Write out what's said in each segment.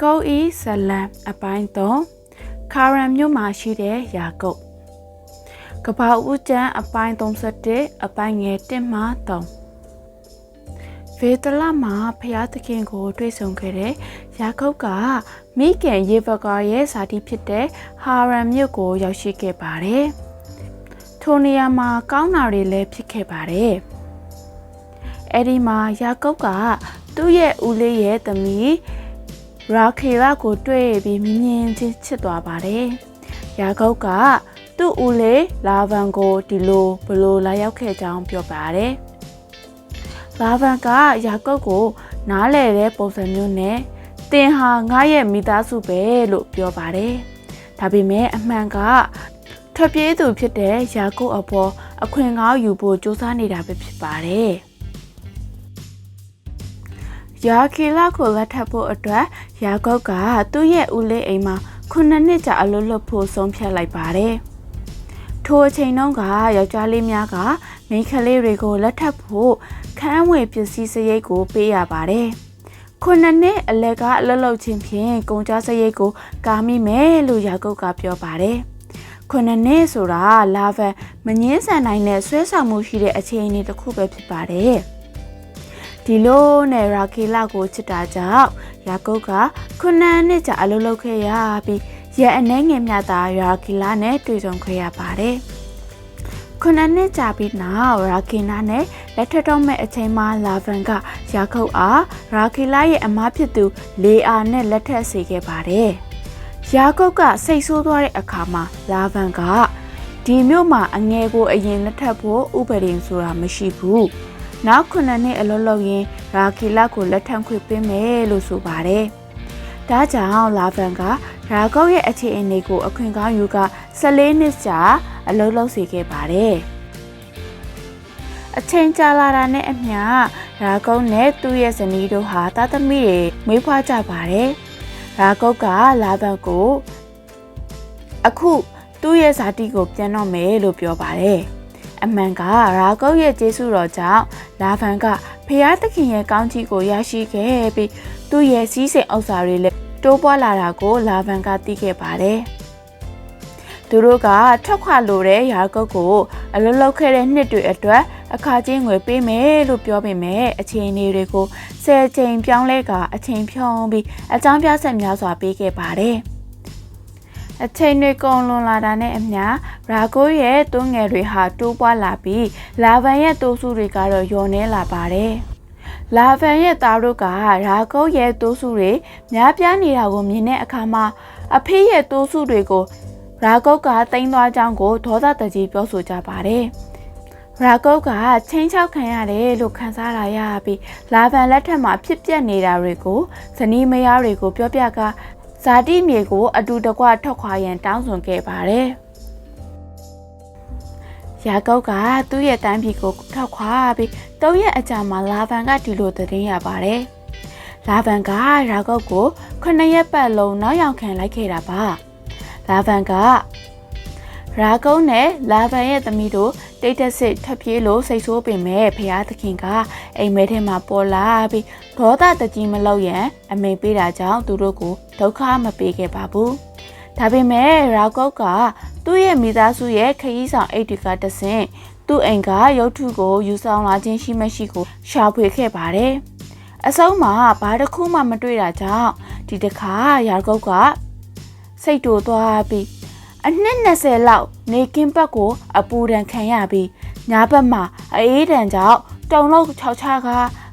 ကုတ်ဤဇလံအပိုင်း3ခါရန်မြို့မှာရှိတဲ့ယာကုတ်ကပ္ပဦးကျန်းအပိုင်း31အပိုင်းငယ်1မှ3ဖေတလမှာဖျားသခင်ကိုတွေ့ဆုံခဲ့တဲ့ယာကုတ်ကမိခင်ယေဗကာရဲ့ဇာတိဖြစ်တဲ့ဟာရန်မြို့ကိုရောက်ရှိခဲ့ပါတယ်ထိုနေရာမှာကောင်းတာတွေလည်းဖြစ်ခဲ့ပါတယ်အဲ့ဒီမှာယာကုတ်ကသူ့ရဲ့ဦးလေးရဲ့သမီး ရာခေလာကိုတွေ့ပြီးမြင်မြင်ချင်းချစ်သွားပါတယ်။ယာကုပ်ကသူ့ဦးလေးလာဗန်ကိုဒီလိုဘလို့လာရောက်ခဲ့ကြောင်းပြောပါတယ်။လာဗန်ကယာကုပ်ကိုနားလဲတဲ့ပုံစံမျိုးနဲ့တင်ဟာငါရဲ့မိသားစုပဲလို့ပြောပါတယ်။ဒါပေမဲ့အမှန်ကထွက်ပြေးသူဖြစ်တဲ့ယာကုပ်အပေါ်အခွင့်ကောင်းယူဖို့စူးစမ်းနေတာပဲဖြစ်ပါတယ်။ ယာခီလာကိုလက်ထပ်ဖို့အတွက်ယာကုတ်ကသူ့ရဲ့ဦးလေးအိမ်မှာခုနှစ်နှစ်ကြာအလုပ်လုပ်ဖို့ဆုံးဖြတ်လိုက်ပါတယ်။ထိုအချိန်တုန်းကယောက်ျားလေးများကမိန်းကလေးတွေကိုလက်ထပ်ဖို့ခန်းဝေပစ္စည်းစရိတ်ကိုပေးရပါတယ်။ခုနှစ်နှစ်အလက်ကအလုပ်လုပ်ခြင်းဖြင့်ကုန်ကြစရိတ်ကိုကာမိမယ်လို့ယာကုတ်ကပြောပါတယ်။ခုနှစ်နှစ်ဆိုတာလာဗန်မငင်းဆန်နိုင်တဲ့ဆွဲဆောင်မှုရှိတဲ့အခြေအနေတစ်ခုပဲဖြစ်ပါတယ်။ ဒီလိုနဲ့ရာခေလာကိုချစ်တာကြောင့်ယာကုပ်ကခုနှစ်နှစ်ကြာအလုပ်လုပ်ခဲ့ရပြီးရဲအနှဲငယ်မြတာရာခေလာနဲ့တွေ့ဆုံခဲ့ရပါတယ်။ခုနှစ်နှစ်ကြာပြီးနောက်ရာခေနာနဲ့လက်ထပ်တော့မဲ့အချိန်မှာလာဗန်ကယာကုပ်အားရာခေလာရဲ့အမားဖြစ်သူလေအာနဲ့လက်ထပ်စေခဲ့ပါတယ်။ယာကုပ်ကစိတ်ဆိုးသွားတဲ့အခါမှာလာဗန်ကဒီမြို့မှာအငယ်ကိုအရင်လက်ထပ်ဖို့ဥပဒေဆိုတာမရှိဘူး။ နောက်ခုနှစ်နှစ်အလုပ်လုပ်ရင်းရာခီလာကိုလက်ထပ်ခွင့်ပေးမယ်လို့ဆိုပါတယ်။ဒါကြောင့်လာဗန်ကရာဂေါရဲ့အခြေအနေကိုအခွင့်ကောင်းယူက14နှစ်ကြာအလုပ်လုပ်စေခဲ့ပါတယ်။အချိန်ကြာလာတာနဲ့အမျှရာဂုံနဲ့သူ့ရဲ့ဇနီးတို့ဟာတာသမီတွေမွေးဖွားကြပါတယ်။ရာဂုတ်ကလာဗန်ကိုအခုသူ့ရဲ့ဇာတိကိုပြန်တော့မယ်လို့ပြောပါတယ်။ အမှန်ကရာကုတ်ရဲ့ကျေးဇူးတော်ကြောင့်လာဖန်ကဖျားသခင်ရဲ့ကောင်းချီးကိုရရှိခဲ့ပြီးသူ့ရဲ့စီးစိမ်ဥစ္စာတွေလည်းတိုးပွားလာတာကိုလာဖန်ကသိခဲ့ပါတယ်။သူတို့ကထွက်ခွာလိုတဲ့ရာကုတ်ကိုအလုပ်လုပ်ခဲ့တဲ့နှစ်တွေအတွက်အခါချင်းငွေပေးမယ်လို့ပြောပေမဲ့အချိန်နေတွေကိုဆယ်ချိန်ပြောင်းလဲကအချိန်ဖြုံးပြီးအကြောင်းပြဆက်များစွာပေးခဲ့ပါတယ်။အချိန်တွေကုန်လွန်လာတာနဲ့အမျှ ရာဂိုရဲ့တွန်းငယ်တွေဟာတိုးပွားလာပြီးလာဗန်ရဲ့တိုးစုတွေကတော့ယောနေလာပါတယ်။လာဗန်ရဲ့သားတို့ကရာဂိုရဲ့တိုးစုတွေများပြားနေတာကိုမြင်တဲ့အခါမှာအဖေရဲ့တိုးစုတွေကိုရာဂုတ်ကတင်သွားကြောင်းကိုဒေါသတကြီးပြောဆိုကြပါတယ်။ရာဂုတ်ကချင်းချောက်ခံရတယ်လို့ခံစားလာရပြီးလာဗန်လက်ထက်မှာဖြစ်ပျက်နေတာတွေကိုဇနီးမယားတွေကို ပြောပြကဇာတိမြေကို အတူတကွထွက်ခွာရန်တောင်းဆိုခဲ့ပါတယ်။ ရာကောက်ကသူ့ရဲ့တန်းပြည်ကိုထွက်ခွာပြီး၃ရက်အကြာမှာလာဗန်ကဒီလိုသတင်းရပါတယ်။လာဗန်ကရာကောက်ကိုခုနှစ်ရက်ပတ်လုံးနောက်ရောက်ခံလိုက်ခဲ့တာပါ။လာဗန်ကရာကုန်းနဲ့လာဗန်ရဲ့သမီးတို့တိတ်တက်စစ်ထပ်ပြေးလို့စိတ်ဆိုးပင်မဲ့ဖရာသခင်ကအိမ်မဲထဲမှာပေါ်လာပြီးဒေါသတကြီးမလောက်ရန်အမိန်ပေးတာကြောင့်သူတို့ကိုဒုက္ခမပေးခဲ့ပါဘူး။ဒါပေမဲ့ရာကုတ်က သူ့ရဲ့မိသားစုရဲ့ခရီးဆောင်အိတ်တွေကတဆင့်သူ့အိမ်ကရုပ်ထုကိုယူဆောင်လာခြင်းရှိမရှိကိုရှာဖွေခဲ့ပါတယ်။အဆုံးမှာဘာတစ်ခုမှမတွေ့တာကြောင့်ဒီတစ်ခါရာကုတ်ကစိတ်တူသွားပြီးအနှစ်20လောက်နေကင်းဘက်ကို အပူဒဏ်ခံရပြီးညာဘက်မှာအေးဒဏ်ကြောင့်တုံလို့ခြောက်ချာက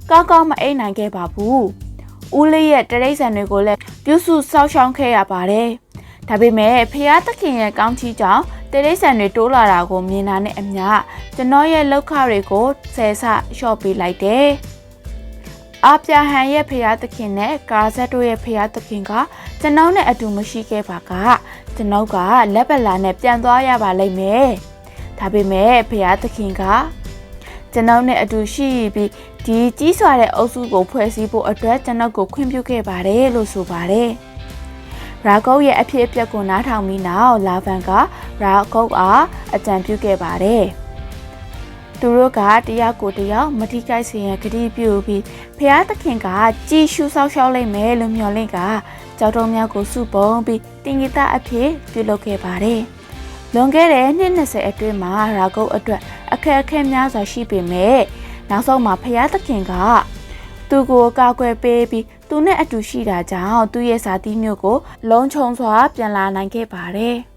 ကောင်းကောင်းမအိပ်နိုင်ခဲ့ပါဘူး။ဦးလေးရဲ့တရိတ်ဆန်တွေကိုလည်းပြုစုစောက်ရှောင်းခဲ့ရပါတယ်။ ဒါပေမဲ့ဖះသခင်ရဲ့ကောင်းချီးကြောင့်တရိတ်ဆန်တွေတိုးလာတာကိုမြင်တာနဲ့အမျှကျွန်တော်ရဲ့လောက်ခတွေကိုဆယ်ဆလျှော့ပေးလိုက်တယ်။အာပြဟန်ရဲ့ဖះသခင်နဲ့ကာဇက်တို့ရဲ့ဖះသခင်ကကျွန်တော်နဲ့အတူမရှိခဲ့ပါကကျွန်တော်ကလက်ပလာနဲ့ပြန်သွားရပါလိမ့်မယ်။ဒါပေမဲ့ဖះသခင်ကကျွန်တော်နဲ့အတူရှိပြီးဒီကြီးစွာတဲ့အုပ်စုကိုဖွဲ့စည်းဖို့အတွက်ကျွန်တော်ကိုခွင့်ပြုခဲ့ပါတယ်လို့ဆိုပါတယ်။ ရာဂုတ်ရဲ့အဖြစ်အပျက်ကိုနားထောင်ပြီးနောက်လာဗန်ကရာဂုတ်အားအကြံပြုခဲ့ပါတယ်။သူတို့ကတရားကိုတရားမထိကြိုက်စေရန်ကတိပြုပြီးဖျားသခင်ကကြည်ရှုဆောက်ရှောက်လိုက်မယ်လို့မျှော်လင့်ကကြောက်တော်များကိုစုပုံပြီးတင်ဂီတာအဖြစ်ပြုလုပ်ခဲ့ပါတယ်။လွန်ခဲ့တဲ့နှစ်20အတွင်းမှာရာဂုတ်အတွက်အခက်အခဲများစွာရှိပေမဲ့နောက်ဆုံးမှာဖရာသခင်က သူ့ကိုကာကွယ်ပေးပြီး သူနဲ့အတူရှိတာကြောင့်သူ့ရဲ့ဇာတိမျိုးကိုလုံခြုံစွာပြန်လာနိုင်ခဲ့ပါတယ်။